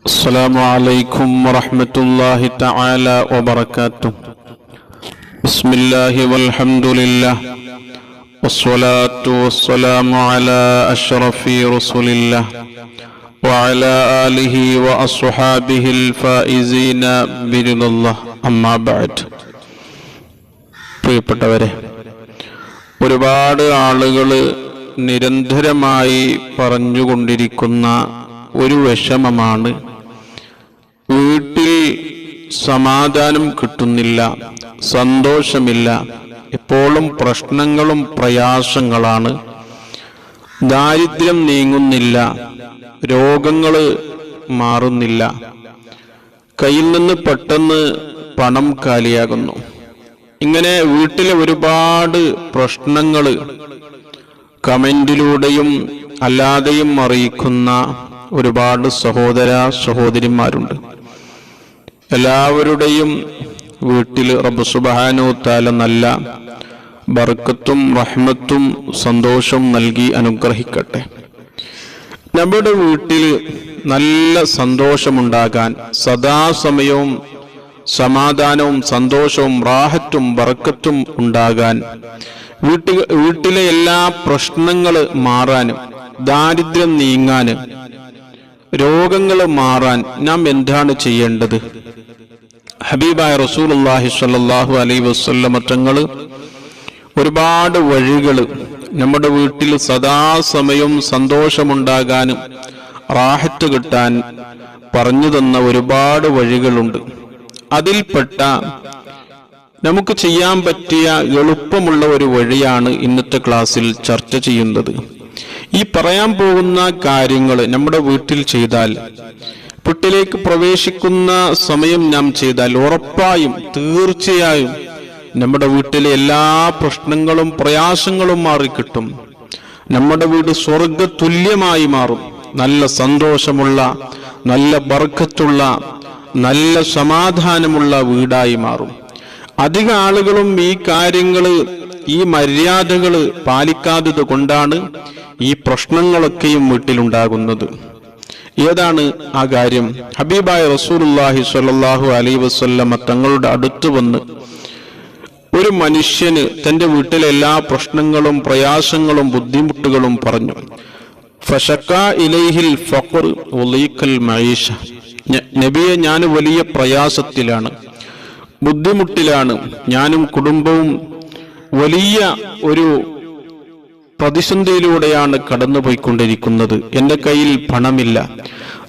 السلام عليكم ورحمة الله تعالى وبركاته بسم الله والحمد لله والصلاة والسلام على أشرف رسول الله وعلى آله وأصحابه الفائزين برضا الله أما بعد പ്രിയപ്പെട്ടവരെ ഒരുപാട് ആളുകൾ നിരന്തരമായി പറഞ്ഞുകൊണ്ടിരിക്കുന്ന ഒരു വിഷമമാണ് വീട്ടിൽ സമാധാനം കിട്ടുന്നില്ല സന്തോഷമില്ല. എപ്പോഴും പ്രശ്നങ്ങളും പ്രയാസങ്ങളാണ്. ദാരിദ്ര്യം നീങ്ങുന്നില്ല രോഗങ്ങൾ മാറുന്നില്ല. കയ്യിൽ നിന്ന് പെട്ടെന്ന് പണം കാലിയാകുന്നു. ഇങ്ങനെ വീട്ടിലെ ഒരുപാട് പ്രശ്നങ്ങൾ കമന്റിലൂടെയും അല്ലാതെയും അറിയിക്കുന്ന ഒരുപാട് സഹോദര സഹോദരിമാരുണ്ട്. എല്ലാവരുടെയും വീട്ടിൽ റബ്ബ് സുബാനു താല നല്ല ബർക്കത്തും റഹ്മത്തും സന്തോഷം നൽകി അനുഗ്രഹിക്കട്ടെ. നമ്മുടെ വീട്ടിൽ നല്ല സന്തോഷമുണ്ടാകാൻ സദാസമയവും സമാധാനവും സന്തോഷവും റാഹത്തും ബർക്കത്തും ഉണ്ടാകാൻ വീട്ടിൽ വീട്ടിലെ എല്ലാ പ്രശ്നങ്ങൾ മാറാനും ദാരിദ്ര്യം നീങ്ങാനും രോഗങ്ങൾ മാറാൻ നാം എന്താണ് ചെയ്യേണ്ടത്? ഹബീബായ റസൂലുള്ളാഹി സ്വല്ലല്ലാഹു അലൈഹി വസല്ലമ തങ്ങൾ ഒരുപാട് വഴികൾ നമ്മുടെ വീട്ടിൽ സദാസമയം സന്തോഷമുണ്ടാകാനും റാഹത്ത് കിട്ടാൻ പറഞ്ഞു തന്ന ഒരുപാട് വഴികളുണ്ട്. അതിൽപ്പെട്ട നമുക്ക് ചെയ്യാൻ പറ്റിയ എളുപ്പമുള്ള ഒരു വഴിയാണ് ഇന്നത്തെ ക്ലാസ്സിൽ ചർച്ച ചെയ്യുന്നത്. ഈ പറയാൻ പോകുന്ന കാര്യങ്ങൾ നമ്മുടെ വീട്ടിൽ ചെയ്താൽ വീട്ടിലേക്ക് പ്രവേശിക്കുന്ന സമയം നാം ചെയ്താൽ ഉറപ്പായും തീർച്ചയായും നമ്മുടെ വീട്ടിലെ എല്ലാ പ്രശ്നങ്ങളും പ്രയാസങ്ങളും മാറിക്കിട്ടും. നമ്മുടെ വീട് സ്വർഗ തുല്യമായി മാറും. നല്ല സന്തോഷമുള്ള നല്ല ബർക്കത്തുള്ള നല്ല സമാധാനമുള്ള വീടായി മാറും. അധിക ആളുകളും ഈ കാര്യങ്ങൾ ഈ മര്യാദകൾ പാലിക്കാത്തത് കൊണ്ടാണ് ഈ പ്രശ്നങ്ങളൊക്കെയും വീട്ടിലുണ്ടാകുന്നത്. ഏതാണ് ആ കാര്യം? ഹബീബായ റസൂലുള്ളാഹി സ്വല്ലല്ലാഹു അലൈ വസ്ല്ലമ തങ്ങളുടെ അടുത്ത് വന്ന് ഒരു മനുഷ്യന് തന്റെ വീട്ടിലെ എല്ലാ പ്രശ്നങ്ങളും പ്രയാസങ്ങളും ബുദ്ധിമുട്ടുകളും പറഞ്ഞു. ഇലൈഹിൽ നബിയെ ഞാൻ വലിയ പ്രയാസത്തിലാണ് ബുദ്ധിമുട്ടിലാണ് ഞാനും കുടുംബവും വലിയ ഒരു പ്രതിസന്ധിയിലൂടെയാണ് കടന്നുപോയിക്കൊണ്ടിരിക്കുന്നത്. എന്റെ കയ്യിൽ പണമില്ല.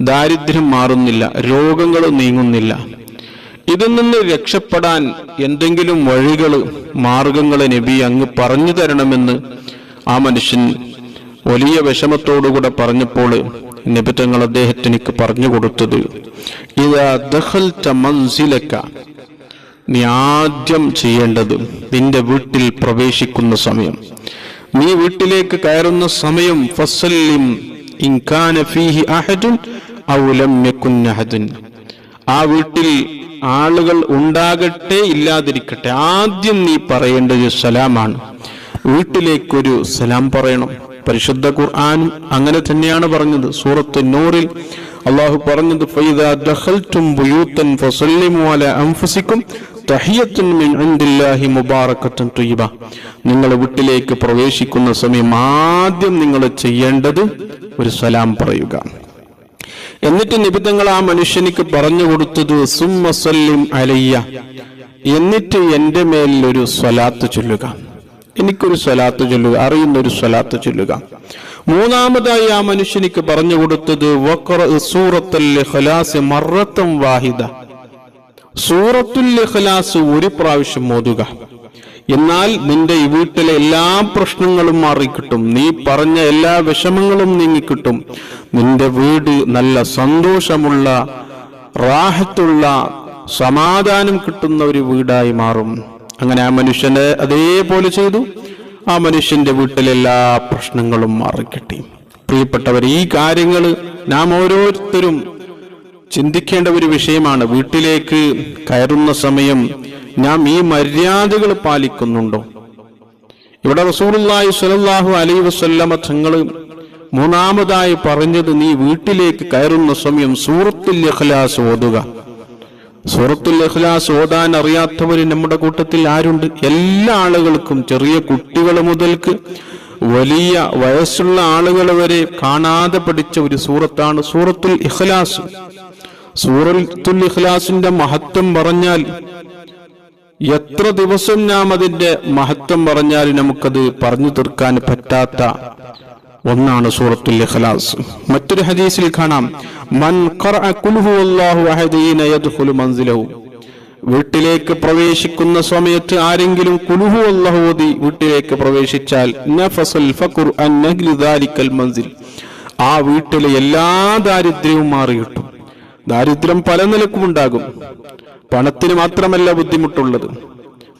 ദാരിദ്ര്യം മാറുന്നില്ല. രോഗങ്ങൾ നീങ്ങുന്നില്ല. ഇതിൽ നിന്ന് രക്ഷപ്പെടാൻ എന്തെങ്കിലും വഴികൾ മാർഗങ്ങൾ നബി അങ്ങ് പറഞ്ഞു തരണമെന്ന് ആ മനുഷ്യൻ വലിയ വിഷമത്തോടുകൂടെ പറഞ്ഞപ്പോൾ നബി തങ്ങൾ അദ്ദേഹത്തിനിക്ക് പറഞ്ഞു കൊടുത്തത് നീ ആദ്യം ചെയ്യേണ്ടത് നിന്റെ വീട്ടിൽ പ്രവേശിക്കുന്ന സമയം. നീ വീട്ടിലേക്ക് കയറുന്ന സമയം ഫസല്ലിം ഇൻകാന ഫീഹി അഹദുൻ ഔ ലം യകുൻ ആ വീട്ടിൽ ആളുകൾ ഉണ്ടാകട്ടെ ഇല്ലാതിരിക്കട്ടെ ആദ്യം നീ പറയേണ്ടത് സലാമാണ്. വീട്ടിലേക്കൊരു സലാം പറയണം. പരിശുദ്ധ ഖുർആാനും അങ്ങനെ തന്നെയാണ് പറഞ്ഞത്. സൂറത്ത് നൂറിൽ അള്ളാഹു പറഞ്ഞത് ത്വയ്യിബ നിങ്ങൾ വീട്ടിലേക്ക് പ്രവേശിക്കുന്ന സമയം ആദ്യം നിങ്ങൾ ചെയ്യേണ്ടത് ഒരു സലാം പറയുക. എന്നിട്ട് നിബിധങ്ങൾ ആ മനുഷ്യനിക്ക് പറഞ്ഞു കൊടുത്തത് സുമ്മ സല്ലിം അലയ്യ. എന്നിട്ട് എന്റെ മേലിൽ ഒരു സ്വലാത്ത് ചൊല്ലുക. എനിക്കൊരു സ്വലാത്ത് ചൊല്ലുക അറിയുന്ന ഒരു സ്വലാത്ത് ചൊല്ലുക. മൂന്നാമതായി ആ മനുഷ്യനിക്ക് പറഞ്ഞു കൊടുത്തത് സൂറത്തൽ വാഹിദ. സൂറത്തുൽ ഇഖ്ലാസ് ഒരു പ്രാവശ്യം ഓതുക. എന്നാൽ നിന്റെ ഈ വീട്ടിലെ എല്ലാ പ്രശ്നങ്ങളും മാറിക്കിട്ടും. നീ പറഞ്ഞ എല്ലാ വിഷമങ്ങളും നീങ്ങിക്കിട്ടും. നിന്റെ വീട് നല്ല സന്തോഷമുള്ള റാഹത്തുള്ള സമാധാനം കിട്ടുന്ന ഒരു വീടായി മാറും. അങ്ങനെ ആ മനുഷ്യനെ അതേപോലെ ചെയ്തു. ആ മനുഷ്യന്റെ വീട്ടിലെ എല്ലാ പ്രശ്നങ്ങളും മാറിക്കിട്ടി. പ്രിയപ്പെട്ടവർ ഈ കാര്യങ്ങൾ നാം ഓരോരുത്തരും ചിന്തിക്കേണ്ട ഒരു വിഷയമാണ്. വീട്ടിലേക്ക് കയറുന്ന സമയം നാം ഈ മര്യാദകൾ പാലിക്കുന്നുണ്ടോ? ഇവിടെ റസൂലുള്ളാഹി സ്വല്ലല്ലാഹു അലൈ വസല്ലമ തങ്ങൾ മൂന്നാമതായി പറഞ്ഞത് നീ വീട്ടിലേക്ക് കയറുന്ന സമയം സൂറത്തുൽ ഇഖ്ലാസ് ഓതുക. സൂറത്തുൽ ഇഖ്ലാസ് ഓതാൻ അറിയാത്തവർ നമ്മുടെ കൂട്ടത്തിൽ ആരുണ്ട്? എല്ലാ ആളുകൾക്കും ചെറിയ കുട്ടികൾ മുതൽക്ക് വലിയ വയസ്സുള്ള ആളുകൾ വരെ കാണാതെ പഠിച്ച ഒരു സൂറത്താണ് സൂറത്തുൽ ഇഖ്ലാസ്. സൂറത്തുൽ ഇഖ്ലാസിന്റെ മഹത്വം പറഞ്ഞാൽ എത്ര ദിവസം നാം അതിന്റെ മഹത്വം പറഞ്ഞാൽ നമുക്കത് പറഞ്ഞു തീർക്കാൻ പറ്റാത്ത ഒന്നാണ് സൂറത്തുൽ ഇഖ്ലാസ്. മറ്റൊരു ഹദീസിൽ കാണാം മൻ വീട്ടിലേക്ക് പ്രവേശിക്കുന്ന സമയത്ത് ആരെങ്കിലും കുലുഹു അല്ലാഹു വീട്ടിലേക്ക് പ്രവേശിച്ചാൽ നഫസൽ ഫഖുർ മൻസിൽ. ആ വീട്ടിലെ എല്ലാ ദാരിദ്ര്യവും മാറി കിട്ടും ദാരിദ്ര്യം പല നിലക്കും ഉണ്ടാകും. പണത്തിന് മാത്രമല്ല ബുദ്ധിമുട്ടുള്ളത്.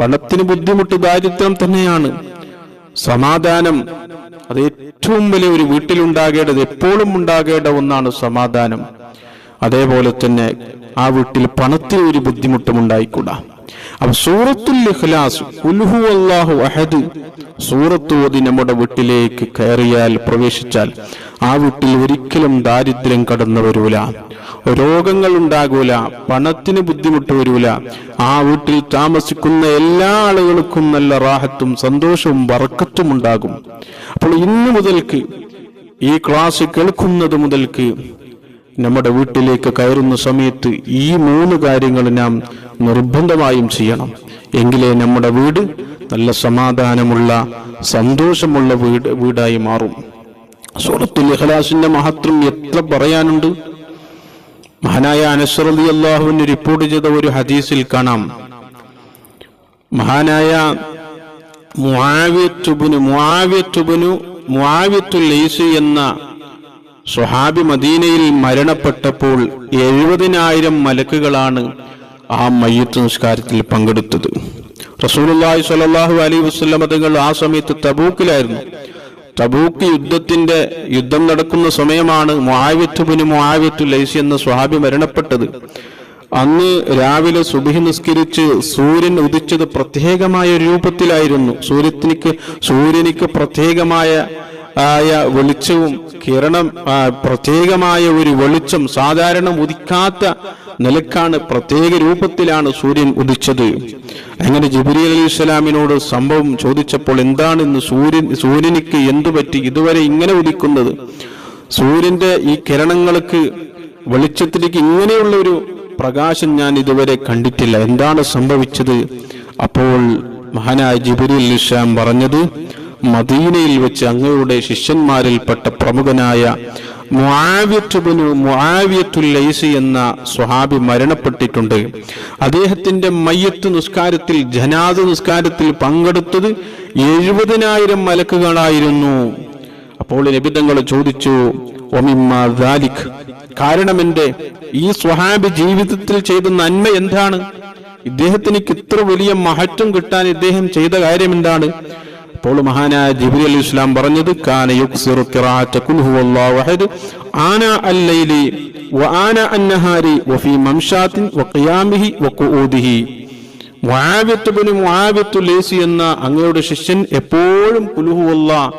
പണത്തിന് ബുദ്ധിമുട്ട് ദാരിദ്ര്യം തന്നെയാണ്. സമാധാനം അത് ഏറ്റവും വലിയ ഒരു വീട്ടിലുണ്ടാകേണ്ടത് എപ്പോഴും ഉണ്ടാകേണ്ട ഒന്നാണ് സമാധാനം. അതേപോലെ തന്നെ ആ വീട്ടിൽ പണത്തിന് ഒരു ബുദ്ധിമുട്ടും ഉണ്ടായിക്കൂടാ. അപ്പൊ സൂറത്തുൽ ഇഖ്ലാസ് അഹദ് സൂറത്ത് ഓതി നമ്മുടെ വീട്ടിലേക്ക് കയറിയാൽ പ്രവേശിച്ചാൽ ആ വീട്ടിൽ ഒരിക്കലും ദാരിദ്ര്യം കടന്നു വരൂല. രോഗങ്ങൾ ഉണ്ടാകൂല പണത്തിന് ബുദ്ധിമുട്ട് വരൂല. ആ വീട്ടിൽ താമസിക്കുന്ന എല്ലാ ആളുകൾക്കും നല്ല റാഹത്തും സന്തോഷവും വറക്കത്തും ഉണ്ടാകും. അപ്പോൾ ഇന്നു മുതൽക്ക് ഈ ക്ലാസ് കേൾക്കുന്നത് മുതൽക്ക് നമ്മുടെ വീട്ടിലേക്ക് കയറുന്ന സമയത്ത് ഈ മൂന്ന് കാര്യങ്ങൾ നാം നിർബന്ധമായും ചെയ്യണം. എങ്കിലേ നമ്മുടെ വീട് നല്ല സമാധാനമുള്ള സന്തോഷമുള്ള വീട് വീടായി മാറും. സൂറത്തുൽ ഇഖ്ലാസിന്റെ മഹത്വം എത്ര പറയാനുണ്ട്? മഹാനായ അനസ്രലി അള്ളാഹുവിന് റിപ്പോർട്ട് ചെയ്ത ഒരു ഹദീസിൽ കാണാം. മഹാനായ മുആവിയത്തുബിന് മുആവിയത്തുബിനു മുആവിയത്തുൽ ലൈസ് എന്ന സ്വഹാബി മദീനയിൽ മരണപ്പെട്ടപ്പോൾ എഴുപതിനായിരം മലക്കുകളാണ് ആ മയ്യത്ത് നിസ്കാരത്തിൽ പങ്കെടുത്തത്. റസൂലുള്ളാഹി സ്വല്ലല്ലാഹു അലൈഹി വസല്ലം തങ്ങൾ ആ സമയത്ത് തബൂക്കിലായിരുന്നു. തബൂക്ക് യുദ്ധത്തിന്റെ യുദ്ധം നടക്കുന്ന സമയമാണ് മുആവിയത്തുബിന് മുആവിയത്തു ലൈസി എന്ന സ്വഹാബി മരണപ്പെട്ടത്. അന്ന് രാവിലെ സുബഹി നിസ്കരിച്ച് സൂര്യൻ ഉദിച്ചത് പ്രത്യേകമായ രൂപത്തിലായിരുന്നു. സൂര്യത്തിനിക്ക് സൂര്യനിക്ക് പ്രത്യേകമായ ആയ വെളിച്ചവും കിരണം പ്രത്യേകമായ ഒരു വെളിച്ചം സാധാരണ ഉദിക്കാത്ത നിലക്കാണ് പ്രത്യേക രൂപത്തിലാണ് സൂര്യൻ ഉദിച്ചത്. അങ്ങനെ ജിബിരി അലി ഇസ്ലാമിനോട് സംഭവം ചോദിച്ചപ്പോൾ എന്താണ് ഇന്ന് സൂര്യൻ സൂര്യനിക്ക് എന്തു പറ്റി? ഇതുവരെ ഇങ്ങനെ ഉദിക്കുന്നത്. സൂര്യന്റെ ഈ കിരണങ്ങൾക്ക് വെളിച്ചത്തിലേക്ക് ഇങ്ങനെയുള്ള ഒരു പ്രകാശം ഞാൻ ഇതുവരെ കണ്ടിട്ടില്ല. എന്താണ് സംഭവിച്ചത്? അപ്പോൾ മഹാനായ ജിബിരി ഇസ്ലാം പറഞ്ഞത് മദീനയിൽ വെച്ച് അങ്ങയുടെ ശിഷ്യന്മാരിൽപ്പെട്ട പ്രമുഖനായ മുആവിയത്തുബ്നു മുആവിയത്തുൽ ലൈസി എന്ന സ്വഹാബി മരണപ്പെട്ടിട്ടുണ്ട്. അദ്ദേഹത്തിന്റെ മയ്യത്ത് നിസ്കാരത്തിൽ ജനാദ നിസ്കാരത്തിൽ പങ്കെടുത്തത് എഴുപതിനായിരം മലക്കുകളായിരുന്നു അപ്പോൾ നിബിധങ്ങൾ ചോദിച്ചു ഒമിമാലിഖ് കാരണം എന്റെ ഈ സ്വഹാബി ജീവിതത്തിൽ ചെയ്ത നന്മ എന്താണ്? ഇദ്ദേഹത്തിന് ഇത്ര വലിയ മഹത്വം കിട്ടാൻ ഇദ്ദേഹം ചെയ്ത കാര്യം എന്താണ്? അപ്പോൾ മഹാനായ ജിബ്രി അലി ഇസ്ലാം പറഞ്ഞത് കാന യുക്സിറു ഖിറാഅത കുൽ ഹുവല്ലാഹു അഹദ് വഖിയാമിഹി എന്ന അങ്ങയുടെ ശിഷ്യൻ എപ്പോഴും ഖുൽ ഹുവല്ലാഹ്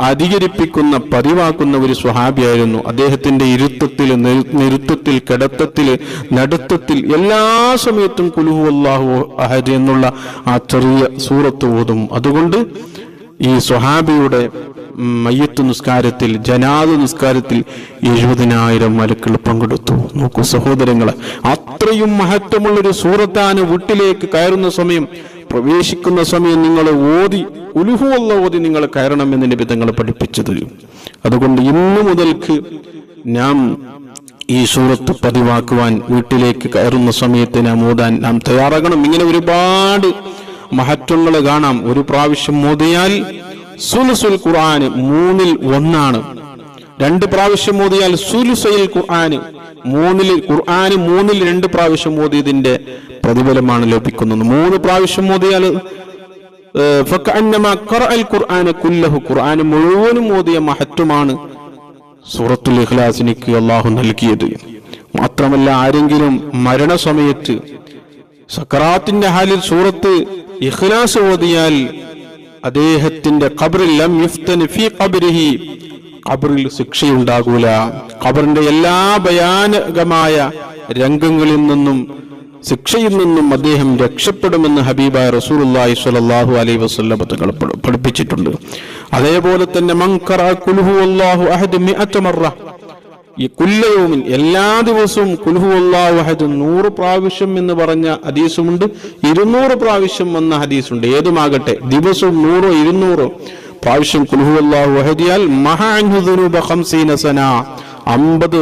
അധികരിപ്പിക്കുന്ന പതിവാക്കുന്ന ഒരു സ്വഹാബിയായിരുന്നു. അദ്ദേഹത്തിന്റെ ഇരുത്തത്തിൽ നിരു- നിരുത്തത്തിൽ കിടത്തത്തിൽ നടുത്തത്തിൽ എല്ലാ സമയത്തും കുലുഹു അള്ളാഹു അഹദ് എന്നുള്ള ആ ചെറിയ സൂറത്ത് ഓതും. അതുകൊണ്ട് ഈ സ്വഹാബിയുടെ മയ്യത്ത് നിസ്കാരത്തിൽ ജനാദ നിസ്കാരത്തിൽ എഴുപതിനായിരം മലക്കൾ പങ്കെടുത്തു. നോക്കൂ സഹോദരങ്ങളെ അത്രയും മഹത്വമുള്ളൊരു സൂറത്താണ് വീട്ടിലേക്ക് കയറുന്ന സമയം. പ്രവേശിക്കുന്ന സമയം നിങ്ങൾ ഓതി ഉലുഹുവല്ല ഓതി നിങ്ങൾ കയറണം എന്ന് കയറണമെന്ന് നിങ്ങൾ പഠിപ്പിച്ചത്. അതുകൊണ്ട് ഇന്നു മുതൽക്ക് നാം ഈ സൂറത്ത് പതിവാക്കുവാൻ വീട്ടിലേക്ക് കയറുന്ന സമയത്ത് നാം ഓതാൻ നാം തയ്യാറാകണം. ഇങ്ങനെ ഒരുപാട് മഹത്വങ്ങൾ കാണാം. ഒരു പ്രാവശ്യം മോദിയാൽ സുലുസുൽ ഖുർആൻ മൂന്നിൽ ഒന്നാണ്. രണ്ട് പ്രാവശ്യം ഓതിയാൽ സുലുസയിൽ ഖുർആന് മൂന്നിൽ ഖുർആന് മൂന്നിൽ രണ്ട് പ്രാവശ്യം ഓതിയതിന്റെ പ്രതിഫലമാണ് ലഭിക്കുന്നത്. മൂന്ന് പ്രാവശ്യം ഓതിയാൽ ഖുർആന മുഴുവനും ഓതിയ മഹത്വമാണ് സൂറത്തുൽ ഇഖ്ലാസിനിക്ക് അള്ളാഹു നൽകിയത്. മാത്രമല്ല ആരെങ്കിലും മരണസമയത്ത് സക്കറാത്തിന്റെ ഹാലിൽ സൂറത്ത് ഇഖ്ലാസ് ഓതിയാൽ അദ്ദേഹത്തിന്റെ ഖബറിൽ ഖബറിൽ ശിക്ഷയുണ്ടാകൂല. ഖബറിന്റെ എല്ലാ ഭയാനകമായ രംഗങ്ങളിൽ നിന്നും ശിക്ഷയിൽ നിന്നും അദ്ദേഹം രക്ഷപ്പെടുമെന്ന് ഹബീബ റസൂലുള്ളാഹി സ്വല്ലല്ലാഹു അലൈഹി വസല്ലം തങ്ങൾ പഠിപ്പിച്ചിട്ടുണ്ട്. അതേപോലെ തന്നെ ഈ എല്ലാ ദിവസവും കുൽഹു അല്ലാഹു അഹദ് നൂറ് പ്രാവശ്യം എന്ന് പറഞ്ഞ ഹദീസുമുണ്ട്. ഇരുന്നൂറ് പ്രാവശ്യം വന്ന ഹദീസുണ്ട്. ഏതുമാകട്ടെ ദിവസവും നൂറോ ഇരുന്നൂറോ പ്രാവശ്യം കുൽഹു അല്ലാഹു അഹദിയാൽ മഹാൻഹു ദുനൂബ ഖംസീന സന. അമ്പത്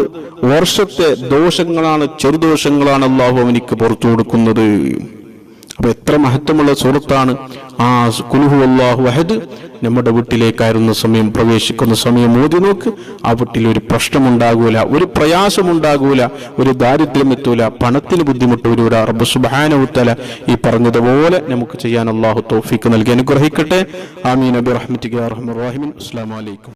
വർഷത്തെ ദോഷങ്ങളാണ് ചെറുദോഷങ്ങളാണ് അള്ളാഹു അവനിക്ക് പുറത്തു കൊടുക്കുന്നത്. അപ്പൊ എത്ര മഹത്വമുള്ള സുഹൃത്താണ് ആ കുലുഹു അള്ളാഹു അഹദ്. നമ്മുടെ വീട്ടിലേക്കായിരുന്ന സമയം പ്രവേശിക്കുന്ന സമയം മോദി നോക്ക്. ആ വീട്ടിൽ ഒരു പ്രശ്നമുണ്ടാകൂല ഒരു പ്രയാസമുണ്ടാകൂല ഒരു ദാരിദ്ര്യം എത്തൂല പണത്തിന് ബുദ്ധിമുട്ട് വരൂല. റബ്ബ് സുബാനവുത്തല ഈ പറഞ്ഞതുപോലെ നമുക്ക് ചെയ്യാൻ അള്ളാഹു തോഫിക്ക് നൽകി അനുഗ്രഹിക്കട്ടെ. ആമീൻ. അബി റഹ്മത്തിക്ക് അസ്സാം വലൈക്കും